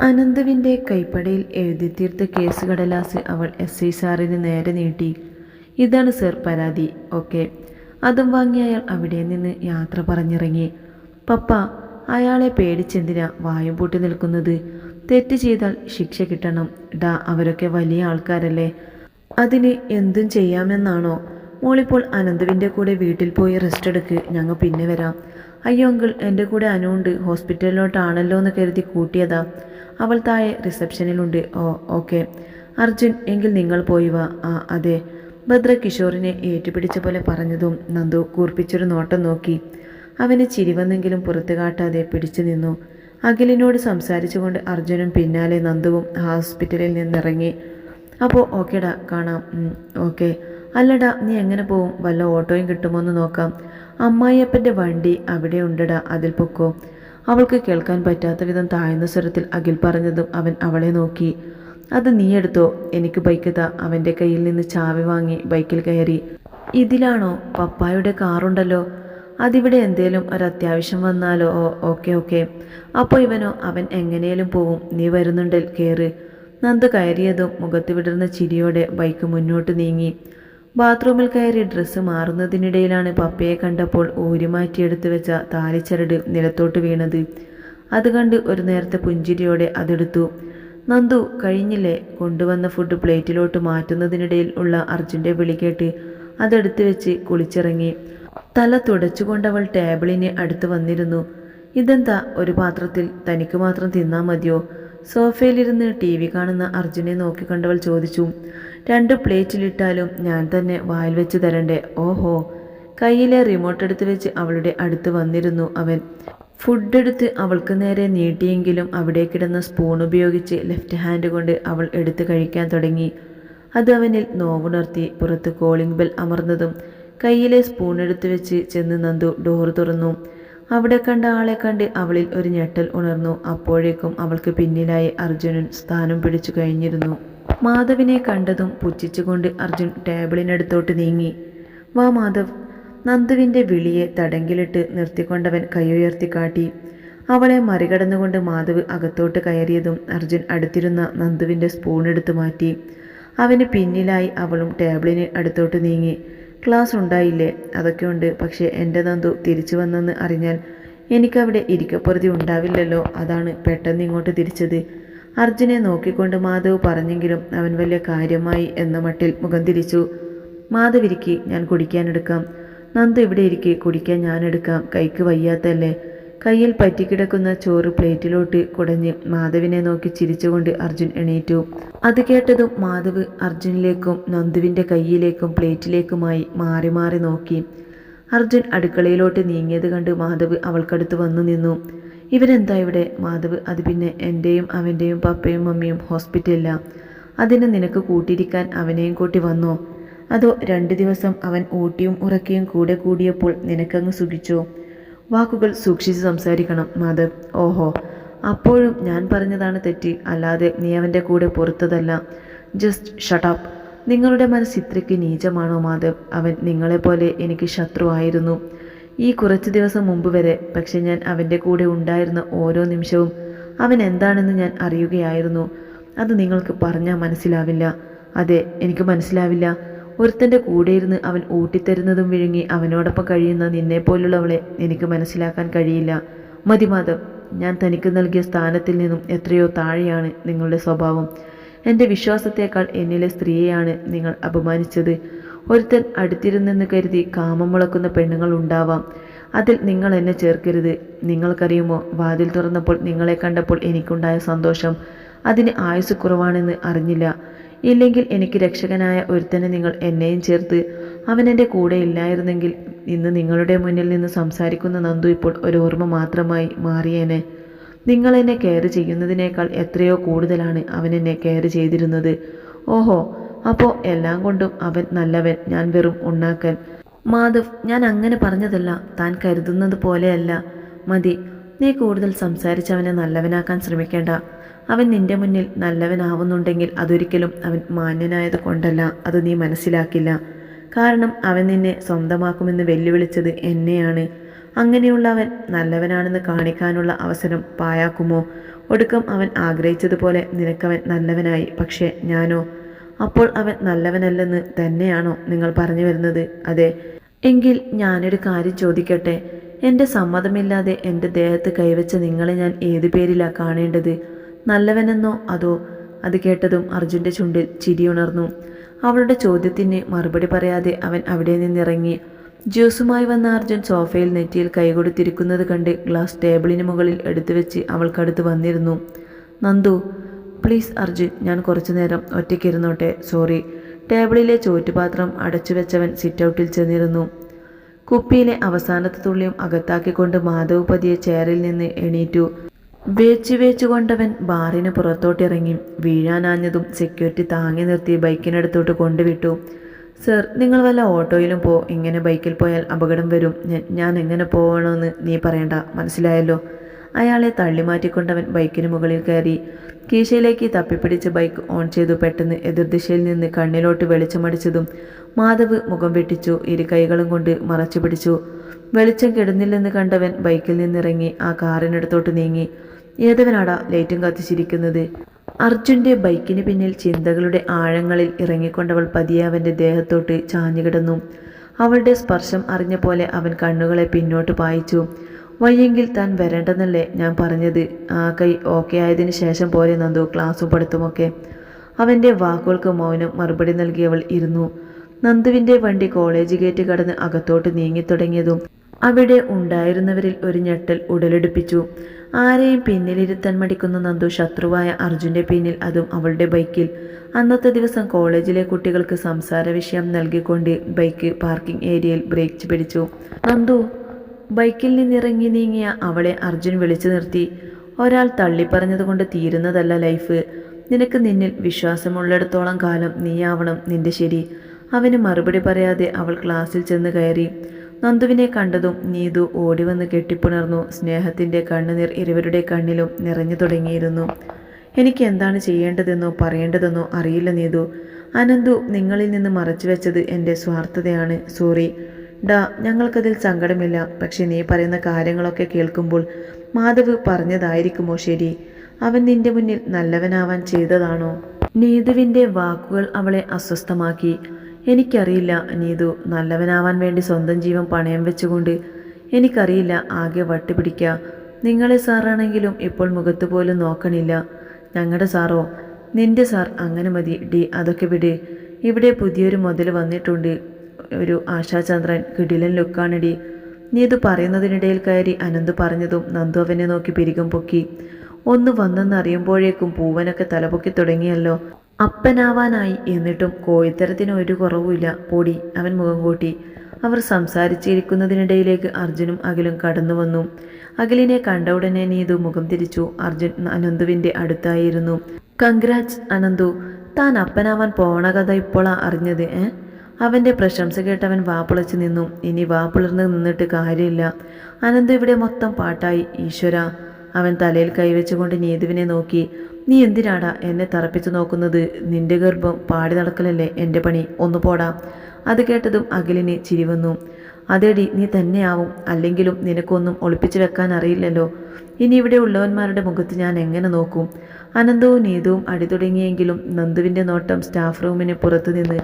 അനന്തുവിന്റെ കൈപ്പടയിൽ എഴുതിത്തീർത്ത case കടലാസ് അവൾ S I സാറിന് നേരെ നീട്ടി. ഇതാണ് സർ പരാതി. ഓക്കെ. അതും വാങ്ങി അയാൾ അവിടെ നിന്ന് യാത്ര പറഞ്ഞിറങ്ങി. പപ്പ അയാളെ പേടിച്ചെന്തിനാ വായും പൂട്ടി നിൽക്കുന്നത്? തെറ്റ് ചെയ്താൽ ശിക്ഷ കിട്ടണം. ഡാ അവരൊക്കെ വലിയ ആൾക്കാരല്ലേ. അതിന് എന്തും ചെയ്യാമെന്നാണോ? മോളിപ്പോൾ അനന്തുവിന്റെ കൂടെ വീട്ടിൽ പോയി റെസ്റ്റ് എടുക്ക്. ഞങ്ങൾ പിന്നെ വരാം. അയ്യോ അങ്കിൾ എന്റെ കൂടെ അനുണ്ട് ഹോസ്പിറ്റലിലോട്ടാണല്ലോ എന്ന് കരുതി കൂട്ടിയതാ. അവൾ താഴെ റിസപ്ഷനിലുണ്ട്. ഓ ഓക്കെ. അർജുൻ എങ്കിൽ നിങ്ങൾ പോയി വാ. ആ അതെ. ഭദ്ര കിഷോറിനെ ഏറ്റുപിടിച്ച പോലെ പറഞ്ഞതും നന്ദു കൂർപ്പിച്ചൊരു നോട്ടം നോക്കി. അവന് ചിരിവന്നെങ്കിലും പുറത്തു കാട്ടാതെ പിടിച്ചു നിന്നു. അഖിലിനോട് സംസാരിച്ചുകൊണ്ട് അർജുനും പിന്നാലെ നന്ദുവും ഹോസ്പിറ്റലിൽ നിന്നിറങ്ങി. അപ്പോൾ ഓക്കേടാ കാണാം. ഓക്കെ. അല്ലടാ നീ എങ്ങനെ പോവും? വല്ല ഓട്ടോയും കിട്ടുമോ എന്ന് നോക്കാം. അമ്മായിയപ്പന്റെ വണ്ടി അവിടെ ഉണ്ടടാ അതിൽ പൊക്കോ. അവൾക്ക് കേൾക്കാൻ പറ്റാത്ത വിധം താഴ്ന്ന സ്വരത്തിൽ അഖിൽ പറഞ്ഞതും അവൻ അവളെ നോക്കി. അത് നീ എടുത്തോ? എനിക്ക് ബൈക്ക് താ. അവന്റെ കയ്യിൽ നിന്ന് ചാവി വാങ്ങി ബൈക്കിൽ കയറി. ഇതിലാണോ? പപ്പായുടെ കാറുണ്ടല്ലോ. അതിവിടെ എന്തേലും ഒരത്യാവശ്യം വന്നാലോ? ഓ ഓക്കെ ഓക്കെ. അപ്പോൾ ഇവനോ? അവൻ എങ്ങനെയും പോവും. നീ വരുന്നുണ്ടിൽ കയറ് നന്ദ് കയറിയതും മുഖത്ത് വിടർന്ന ചിരിയോടെ ബൈക്ക് മുന്നോട്ട് നീങ്ങി. ബാത്റൂമിൽ കയറി ഡ്രസ്സ് മാറുന്നതിനിടയിലാണ് പപ്പയെ കണ്ടപ്പോൾ ഊരിമാറ്റിയെടുത്ത് വെച്ച താലിച്ചരട് നിലത്തോട്ട് വീണത്. അത് കണ്ട് ഒരു നേരത്തെ പുഞ്ചിരിയോടെ അതെടുത്തു. നന്ദു കഴിഞ്ഞില്ലേ? കൊണ്ടുവന്ന ഫുഡ് പ്ലേറ്റിലോട്ട് മാറ്റുന്നതിനിടയിൽ ഉള്ള അർജുന്റെ വിളി കേട്ട് അതെടുത്ത് വെച്ച് കുളിച്ചിറങ്ങി. തല തുടച്ചുകൊണ്ടവൾ ടേബിളിന് അടുത്ത് വന്നിരുന്നു. ഇതെന്താ? ഒരു പാത്രത്തിൽ തനിക്ക് മാത്രം തിന്നാൽ മതിയോ? സോഫയിലിരുന്ന് ടി വി കാണുന്ന അർജുനെ നോക്കിക്കണ്ടവൾ ചോദിച്ചു. രണ്ട് പ്ലേറ്റിലിട്ടാലും ഞാൻ തന്നെ വായിൽ വെച്ച് തരണ്ടേ. ഓഹോ. കയ്യിലെ റിമോട്ട് എടുത്ത് വെച്ച് അവളുടെ അടുത്ത് വന്നിരുന്നു അവൻ. ഫുഡ് എടുത്ത് അവൾക്ക് നേരെ നീട്ടിയെങ്കിലും അവിടെ കിടന്ന സ്പൂൺ ഉപയോഗിച്ച് ലെഫ്റ്റ് ഹാൻഡ് കൊണ്ട് അവൾ എടുത്ത് കഴിക്കാൻ തുടങ്ങി. അത് അവനിൽ നോവുണർത്തി പുറത്ത് കോളിംഗ് ബെൽ അമർന്നതും കയ്യിലെ സ്പൂൺ എടുത്ത് വെച്ച് ചെന്ന് നന്ദു ഡോർ തുറന്നു. അവിടെ കണ്ട ആളെ കണ്ട് അവളിൽ ഒരു ഞെട്ടൽ ഉണർന്നു. അപ്പോഴേക്കും അവൾക്ക് പിന്നിലായി അർജുനൻ സ്ഥാനം പിടിച്ചു കഴിഞ്ഞിരുന്നു. മാധവിനെ കണ്ടതും പുച്ഛിച്ചുകൊണ്ട് അർജുൻ ടേബിളിനടുത്തോട്ട് നീങ്ങി. വാ മാധവ് നന്ദുവിന്റെ വിളിയെ തടങ്കിലിട്ട് നിർത്തിക്കൊണ്ടവൻ കൈയുയർത്തി കാട്ടി. അവളെ മറികടന്നുകൊണ്ട് മാധവ് അകത്തോട്ട് കയറിയതും അർജുൻ അടുത്തിരുന്ന നന്ദുവിന്റെ സ്പൂൺ എടുത്ത് മാറ്റി. അവന് പിന്നിലായി അവളും ടേബിളിന് അടുത്തോട്ട് നീങ്ങി. ക്ലാസ് ഉണ്ടായില്ലേ? അതൊക്കെ ഉണ്ട്. പക്ഷേ എന്റെ നന്ദു തിരിച്ചു വന്നെന്ന് അറിഞ്ഞാൽ എനിക്കവിടെ ഇരിക്കപ്പുറതി ഉണ്ടാവില്ലല്ലോ. അതാണ് പെട്ടെന്ന് ഇങ്ങോട്ട് തിരിച്ചത്. അർജുനെ നോക്കിക്കൊണ്ട് മാധവ് പറഞ്ഞെങ്കിലും അവൻ വലിയ കാര്യമായി എന്ന മട്ടിൽ മുഖം തിരിച്ചു. മാധവ് ഇരിക്കി ഞാൻ കുടിക്കാനെടുക്കാം. നന്ദു ഇവിടെ ഇരിക്കി കുടിക്കാൻ ഞാൻ എടുക്കാം കൈക്ക് വയ്യാത്തല്ലേ? കയ്യിൽ പറ്റിക്കിടക്കുന്ന ചോറ് പ്ലേറ്റിലോട്ട് കുടഞ്ഞ് മാധവിനെ നോക്കി ചിരിച്ചുകൊണ്ട് അർജുൻ എണീറ്റു. അത് കേട്ടതും മാധവ് അർജുനിലേക്കും നന്ദുവിന്റെ കയ്യിലേക്കും പ്ലേറ്റിലേക്കുമായി മാറി മാറി നോക്കി. അർജുൻ അടുക്കളയിലോട്ട് നീങ്ങിയത് കണ്ട് മാധവ് അവൾക്കടുത്ത് വന്നു നിന്നു. ഇവരെന്താ ഇവിടെ? മാധവ് അത് പിന്നെ എന്റെയും അവന്റെയും പപ്പയും മമ്മിയും ഹോസ്പിറ്റലിലാണ് അതിന് നിനക്ക് കൂട്ടിയിരിക്കാൻ അവനെയും കൂട്ടി വന്നോ? അതോ രണ്ട് ദിവസം അവൻ ഊട്ടിയും ഉറക്കിയും കൂടെ കൂടിയപ്പോൾ നിനക്കങ്ങ് സുഖിച്ചോ? വാക്കുകൾ സൂക്ഷിച്ച് സംസാരിക്കണം മാധവ്. ഓഹോ. അപ്പോഴും ഞാൻ പറഞ്ഞതാണ് തെറ്റി. അല്ലാതെ നീ അവന്റെ കൂടെ പുറത്തതല്ല. ജസ്റ്റ് ഷട്ടപ്പ് നിങ്ങളുടെ മനസ്സ് ഇത്രയ്ക്ക് നീചമാണോ മാധവ്? അവൻ നിങ്ങളെപ്പോലെ എനിക്ക് ശത്രുവായിരുന്നു ഈ കുറച്ചു ദിവസം മുമ്പ് വരെ പക്ഷെ ഞാൻ അവന്റെ കൂടെ ഉണ്ടായിരുന്ന ഓരോ നിമിഷവും അവൻ എന്താണെന്ന് ഞാൻ അറിയുകയായിരുന്നു. അത് നിങ്ങൾക്ക് പറഞ്ഞാൽ മനസ്സിലാവില്ല. അതെ എനിക്ക് മനസ്സിലാവില്ല. ഒരുത്തന്റെ കൂടെ ഇരുന്ന് അവൻ ഊട്ടിത്തരുന്നതും വിഴുങ്ങി അവനോടൊപ്പം കഴിയുന്ന നിന്നെപ്പോലുള്ളവളെ എനിക്ക് മനസ്സിലാക്കാൻ കഴിയില്ല. മതി ഞാൻ തനിക്ക് നൽകിയ സ്ഥാനത്തിൽ നിന്നും എത്രയോ താഴെയാണ് നിങ്ങളുടെ സ്വഭാവം. എന്റെ വിശ്വാസത്തേക്കാൾ എന്നിലെ സ്ത്രീയെയാണ് നിങ്ങൾ അപമാനിച്ചത്. ഒരുത്തൻ അടുത്തിരുന്നെന്ന് കരുതി കാമം മുളക്കുന്ന പെണ്ണുങ്ങൾ ഉണ്ടാവാം. അതിൽ നിങ്ങൾ എന്നെ ചേർക്കരുത്. നിങ്ങൾക്കറിയുമോ വാതിൽ തുറന്നപ്പോൾ നിങ്ങളെ കണ്ടപ്പോൾ എനിക്കുണ്ടായ സന്തോഷം. അതിന് ആയുസ് കുറവാണെന്ന് അറിഞ്ഞില്ല. ഇല്ലെങ്കിൽ എനിക്ക് രക്ഷകനായ ഒരുത്തനെ നിങ്ങൾ എന്നെയും ചേർത്ത്. അവൻ എന്റെ കൂടെ ഇല്ലായിരുന്നെങ്കിൽ ഇന്ന് നിങ്ങളുടെ മുന്നിൽ നിന്ന് സംസാരിക്കുന്ന നന്ദു ഇപ്പോൾ ഒരു ഓർമ്മ മാത്രമായി മാറിയേനെ. നിങ്ങൾ എന്നെ കെയർ ചെയ്യുന്നതിനേക്കാൾ എത്രയോ കൂടുതലാണ് അവൻ എന്നെ കെയർ ചെയ്തിരുന്നത്. ഓഹോ അപ്പോൾ എല്ലാം കൊണ്ടും അവൻ നല്ലവൻ ഞാൻ വെറും ഉണ്ണാക്കൻ മാധവ് ഞാൻ അങ്ങനെ പറഞ്ഞതല്ല താൻ കരുതുന്നത് പോലെയല്ല. മതി നീ കൂടുതൽ സംസാരിച്ച് അവനെ നല്ലവനാക്കാൻ ശ്രമിക്കേണ്ട. അവൻ നിന്റെ മുന്നിൽ നല്ലവനാവുന്നുണ്ടെങ്കിൽ അതൊരിക്കലും അവൻ മാന്യനായത് കൊണ്ടല്ല അത് നീ മനസ്സിലാക്കില്ല. കാരണം അവൻ നിന്നെ സ്വന്തമാക്കുമെന്ന് വെല്ലുവിളിച്ചത് എന്നെയാണ്. അങ്ങനെയുള്ള അവൻ നല്ലവനാണെന്ന് കാണിക്കാനുള്ള അവസരം പായാക്കുമോ ഒടുക്കം അവൻ ആഗ്രഹിച്ചതുപോലെ നിനക്കവൻ നല്ലവനായി പക്ഷേ ഞാനോ? അപ്പോൾ അവൻ നല്ലവനല്ലെന്ന് തന്നെയാണോ നിങ്ങൾ പറഞ്ഞു വരുന്നത്? അതെ. എങ്കിൽ ഞാനൊരു കാര്യം ചോദിക്കട്ടെ? എന്റെ സമ്മതമില്ലാതെ എന്റെ ദേഹത്ത് കൈവച്ച നിങ്ങളെ ഞാൻ ഏതു പേരിലാണ് കാണേണ്ടത്? നല്ലവനെന്നോ അതോ? അത് കേട്ടതും അർജുന്റെ ചുണ്ടിൽ ചിരിയുണർന്നു അവളുടെ ചോദ്യത്തിന് മറുപടി പറയാതെ അവൻ അവിടെ നിന്നിറങ്ങി. ജ്യൂസുമായി വന്ന അർജുൻ സോഫയിൽ നെറ്റിയിൽ കൈകൊടുത്തിരിക്കുന്നത് കണ്ട് ഗ്ലാസ് ടേബിളിന് മുകളിൽ എടുത്തു വെച്ച് അവൾക്കടുത്ത് വന്നിരുന്നു. നന്ദു പ്ലീസ് അർജുൻ ഞാൻ കുറച്ചു നേരം ഒറ്റയ്ക്കിരുന്നോട്ടെ. സോറി. ടേബിളിലെ ചോറ്റുപാത്രം അടച്ചു വെച്ചവൻ സിറ്റൗട്ടിൽ ചെന്നിരുന്നു. കുപ്പിയിലെ അവസാനത്തെ തുള്ളിയും അകത്താക്കിക്കൊണ്ട് മാധവ് പതിയെ ചെയറിൽ നിന്ന് എണീറ്റു. വേച്ചു വേച്ചു കൊണ്ടവൻ ബാറിന് പുറത്തോട്ടിറങ്ങി. വീഴാനാഞ്ഞതും സെക്യൂരിറ്റി താങ്ങി നിർത്തി ബൈക്കിനടുത്തോട്ട് കൊണ്ടുവിട്ടു. സർ നിങ്ങൾ വല്ല ഓട്ടോയിലും പോ. ഇങ്ങനെ ബൈക്കിൽ പോയാൽ അപകടം വരും. ഞാൻ എങ്ങനെ പോകണമെന്ന് നീ പറയണ്ട. മനസ്സിലായല്ലോ? അയാളെ തള്ളിമാറ്റിക്കൊണ്ടവൻ ബൈക്കിന് മുകളിൽ കയറി. കീശയിലേക്ക് തപ്പിപ്പിടിച്ച് ബൈക്ക് ഓൺ ചെയ്തു പെട്ടെന്ന് എതിർദിശയിൽ നിന്ന് കണ്ണിലോട്ട് വെളിച്ചമടിച്ചതും മാധവ് മുഖം വെട്ടിച്ചു ഇരു കൈകളും കൊണ്ട് മറച്ചു പിടിച്ചു. വെളിച്ചം കെടുന്നില്ലെന്ന് കണ്ടവൻ ബൈക്കിൽ നിന്നിറങ്ങി ആ കാറിനടുത്തോട്ട് നീങ്ങി. ഏതവനാടാ ലൈറ്റും കത്തിച്ചിരിക്കുന്നത്? അർജുന്റെ ബൈക്കിന് പിന്നിൽ ചിന്തകളുടെ ആഴങ്ങളിൽ ഇറങ്ങിക്കൊണ്ടവൾ പതിയെ അവന്റെ ദേഹത്തോട്ട് ചാഞ്ഞുകിടന്നു. അവളുടെ സ്പർശം അറിഞ്ഞ പോലെ അവൻ കണ്ണുകളെ പിന്നോട്ട് പായിച്ചു. വയ്യെങ്കിൽ താൻ വരേണ്ടെന്നല്ലേ ഞാൻ പറഞ്ഞത്. ആ കൈ ഓക്കെ ആയതിനു ശേഷം പോലെ നന്ദു ക്ലാസ്സും പഠിത്തമൊക്കെ അവന്റെ വാക്കുകൾക്ക് മൗനം മറുപടി നൽകിയവൾ ഇരുന്നു. നന്ദുവിന്റെ വണ്ടി കോളേജ് ഗേറ്റ് കടന്ന് അകത്തോട്ട് നീങ്ങിത്തുടങ്ങിയതും അവിടെ ഉണ്ടായിരുന്നവരിൽ ഒരു ഞെട്ടൽ ഉടലെടുപ്പിച്ചു. ആരെയും പിന്നിലിരുത്താൻ മടിക്കുന്ന നന്ദു ശത്രുവായ അർജുന്റെ പിന്നിൽ അതും അവളുടെ ബൈക്കിൽ അന്നത്തെ ദിവസം കോളേജിലെ കുട്ടികൾക്ക് സംസാര വിഷയം നൽകിക്കൊണ്ട് ബൈക്ക് പാർക്കിംഗ് ഏരിയയിൽ ബ്രേക്ക് പിടിച്ചു. നന്ദു ബൈക്കിൽ നിന്നിറങ്ങി നീങ്ങിയ അവളെ അർജുൻ വിളിച്ചു നിർത്തി. ഒരാൾ തള്ളിപ്പറഞ്ഞതുകൊണ്ട് തീരുന്നതല്ല ലൈഫ്. നിനക്ക് നിന്നിൽ വിശ്വാസമുള്ളിടത്തോളം കാലം നീയാവണം നിന്റെ ശരി. അവന് മറുപടി പറയാതെ അവൾ ക്ലാസ്സിൽ ചെന്ന് കയറി. നന്ദുവിനെ കണ്ടതും നീതു ഓടിവന്ന് കെട്ടിപ്പുണർന്നു. സ്നേഹത്തിന്റെ കണ്ണുനീർ ഇരുവരുടെ കണ്ണിലും നിറഞ്ഞു തുടങ്ങിയിരുന്നു. എനിക്ക് എന്താണ് ചെയ്യേണ്ടതെന്നോ പറയേണ്ടതെന്നോ അറിയില്ല നീതു. അനന്തു നിങ്ങളിൽ നിന്ന് മറച്ചു വെച്ചത് എന്റെ സ്വാർത്ഥതയാണ്. സോറി. ഡാ ഞങ്ങൾക്കതിൽ സങ്കടമില്ല. പക്ഷെ നീ പറയുന്ന കാര്യങ്ങളൊക്കെ കേൾക്കുമ്പോൾ മാധവ് പറഞ്ഞതായിരിക്കുമോ ശരി? അവൻ നിന്റെ മുന്നിൽ നല്ലവനാവാൻ ചെയ്തതാണോ? നീതുവിന്റെ വാക്കുകൾ അവളെ അസ്വസ്ഥമാക്കി. എനിക്കറിയില്ല നീതു നല്ലവനാവാൻ വേണ്ടി സ്വന്തം ജീവൻ പണയം വെച്ചുകൊണ്ട്. എനിക്കറിയില്ല ആകെ വട്ടുപിടിക്കുക നിങ്ങളെ സാറാണെങ്കിലും ഇപ്പോൾ മുഖത്ത് പോലും നോക്കണില്ല. ഞങ്ങളുടെ സാറോ? നിന്റെ സാർ അങ്ങനെ മതി. ഡി അതൊക്കെ വിട്. ഇവിടെ പുതിയൊരു മുതൽ വന്നിട്ടുണ്ട്. ഒരു ആശാചന്ദ്രൻ കിടിലൻ ലുക്കാണിടി. നീ ഇത് പറയുന്നതിനിടയിൽ കയറി അനന്ത് പറഞ്ഞതും നന്ദു അവനെ നോക്കി പിരികം പൊക്കി. ഒന്ന് വന്നെന്നറിയുമ്പോഴേക്കും പൂവനൊക്കെ തലപൊക്കി തുടങ്ങിയല്ലോ. അപ്പനാവാനായി എന്നിട്ടും കോഴിത്തരത്തിന് ഒരു കുറവുമില്ല. പൊടി അവൻ മുഖം കൂട്ടി. അവർ സംസാരിച്ചിരിക്കുന്നതിനിടയിലേക്ക് അർജുനും അഖിലും കടന്നു വന്നു. അഖിലിനെ കണ്ട ഉടനെ നീതു മുഖം തിരിച്ചു. അർജുൻ അനന്തുവിന്റെ അടുത്തായിരുന്നു. കങ്ക്രാറ്റ്സ് അനന്തു താൻ അപ്പനാവാൻ പോണ കഥ ഇപ്പോളാ അറിഞ്ഞത് ഏ? അവന്റെ പ്രശംസ കേട്ടവൻ വാപ്പിളച്ച് നിന്നു. ഇനി വാപ്പിളർന്ന് നിന്നിട്ട് കാര്യമില്ല. അനന്തു ഇവിടെ മൊത്തം പാട്ടായി. ഈശ്വര അവൻ തലയിൽ കൈവച്ചുകൊണ്ട് നീതുവിനെ നോക്കി. നീ എന്തിനാടാ എന്നെ തറപ്പിച്ചു നോക്കുന്നത്? നിന്റെ ഗർഭം പാടി നടക്കലല്ലേ എന്റെ പണി? ഒന്ന് പോടാ. അത് കേട്ടതും അഖിലിന് ചിരി വന്നു. അതേടി നീ തന്നെയാവും. അല്ലെങ്കിലും നിനക്കൊന്നും ഒളിപ്പിച്ചു വെക്കാൻ അറിയില്ലല്ലോ. ഇനി ഇവിടെ ഉള്ളവന്മാരുടെ മുഖത്ത് ഞാൻ എങ്ങനെ നോക്കും? അനന്തവും നീതവും അടി തുടങ്ങിയെങ്കിലും നന്ദുവിന്റെ നോട്ടം സ്റ്റാഫ് റൂമിന് പുറത്തുനിന്ന്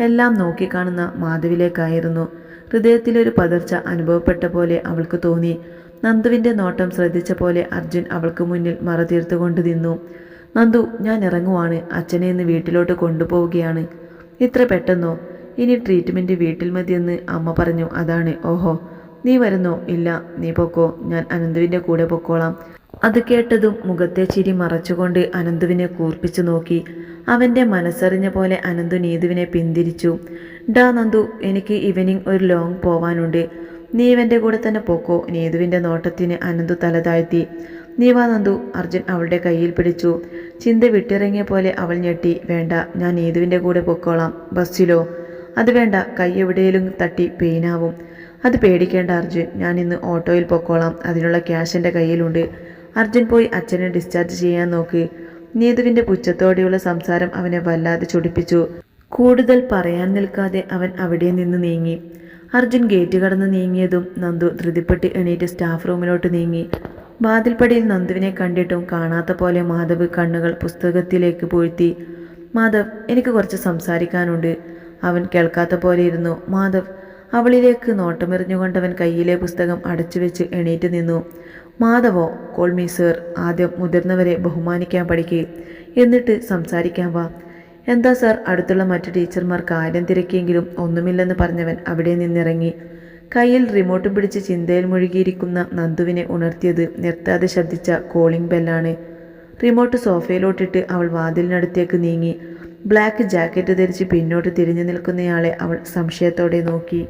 എല്ലാം നോക്കിക്കാണുന്ന മാധവിലേക്കായിരുന്നു. ഹൃദയത്തിലൊരു പതർച്ച അനുഭവപ്പെട്ട പോലെ അവൾക്ക് തോന്നി. നന്ദുവിന്റെ നോട്ടം ശ്രദ്ധിച്ച പോലെ അർജുൻ അവൾക്ക് മുന്നിൽ മറതീർത്തുകൊണ്ട് നിന്നു. നന്ദു ഞാൻ ഇറങ്ങുവാണ്. അച്ഛനെ ഇന്ന് വീട്ടിലോട്ട് കൊണ്ടുപോവുകയാണ്. ഇത്ര പെട്ടെന്നോ? ഇനി ട്രീറ്റ്മെന്റ് വീട്ടിൽ മതിയെന്ന് അമ്മ പറഞ്ഞു. അതാണ് ഓഹോ നീ വരുന്നോ? ഇല്ല നീ പൊക്കോ ഞാൻ അനന്തുവിന്റെ കൂടെ പൊക്കോളാം. അത് കേട്ടതും മുഖത്തെ ചിരി മറച്ചുകൊണ്ട് അനന്തുവിനെ കൂർപ്പിച്ചു നോക്കി. അവന്റെ മനസ്സറിഞ്ഞ പോലെ അനന്തു നീതുവിനെ പിന്തിരിച്ചു. ഡാ നന്ദു എനിക്ക് ഈവനിങ് ഒരു ലോങ് പോവാനുണ്ട്. നീ ഇവന്റെ കൂടെ തന്നെ പോക്കോ നീതുവിന്റെ നോട്ടത്തിന് അനന്തു തല താഴ്ത്തി. നീ വാ നന്ദു അർജുൻ അവളുടെ കയ്യിൽ പിടിച്ചു. ചിന്ത വിട്ടിറങ്ങിയ പോലെ അവൾ ഞെട്ടി. വേണ്ട ഞാൻ നീതുവിന്റെ കൂടെ പൊക്കോളാം. ബസ്സിലോ? അത് വേണ്ട കൈ എവിടെയെങ്കിലും തട്ടി പെയിനാവും. അത് പേടിക്കേണ്ട അർജുൻ. ഞാൻ ഇന്ന് ഓട്ടോയിൽ പൊക്കോളാം. അതിനുള്ള ക്യാഷ് എന്റെ കയ്യിലുണ്ട്. അർജുൻ പോയി അച്ഛനെ ഡിസ്ചാർജ് ചെയ്യാൻ നോക്ക്. നീതുവിന്റെ പുച്ഛത്തോടെയുള്ള സംസാരം അവനെ വല്ലാതെ ചൊടിപ്പിച്ചു. കൂടുതൽ പറയാൻ നിൽക്കാതെ അവൻ അവിടെ നിന്ന് നീങ്ങി. അർജുൻ ഗേറ്റ് കടന്ന് നീങ്ങിയതും നന്ദു ധൃതിപ്പെട്ട് എണീറ്റ് സ്റ്റാഫ് റൂമിലോട്ട് നീങ്ങി. വാതിൽപ്പടിയിൽ നന്ദുവിനെ കണ്ടിട്ടും കാണാത്ത പോലെ മാധവ് കണ്ണുകൾ പുസ്തകത്തിലേക്ക് പൂഴ്ത്തി. മാധവ് എനിക്ക് കുറച്ച് സംസാരിക്കാനുണ്ട്. അവൻ കേൾക്കാത്ത പോലെ ഇരുന്നു. മാധവ് അവളിലേക്ക് നോട്ടമെറിഞ്ഞുകൊണ്ടവൻ കയ്യിലെ പുസ്തകം അടച്ചു വെച്ച് എണീറ്റ് നിന്നു. മാധവോ കോൾമി സർ ആദ്യം മുതിർന്നവരെ ബഹുമാനിക്കാൻ പഠിക്കുക എന്നിട്ട് സംസാരിക്കാൻ വാ. എന്താ സാർ അടുത്തുള്ള മറ്റു ടീച്ചർമാർ കാര്യം തിരക്കിയെങ്കിലും ഒന്നുമില്ലെന്ന് പറഞ്ഞവൻ അവിടെ നിന്നിറങ്ങി. കയ്യിൽ റിമോട്ട് പിടിച്ച് ചിന്തയിൽ മുഴുകിയിരിക്കുന്ന നന്ദുവിനെ ഉണർത്തിയത് നിർത്താതെ ശബ്ദിച്ച കോളിംഗ് ബെല്ലാണ്. റിമോട്ട് സോഫയിലോട്ടിട്ട് അവൾ വാതിലിനടുത്തേക്ക് നീങ്ങി. ബ്ലാക്ക് ജാക്കറ്റ് ധരിച്ച് പിന്നോട്ട് തിരിഞ്ഞു നിൽക്കുന്നയാളെ അവൾ സംശയത്തോടെ നോക്കി.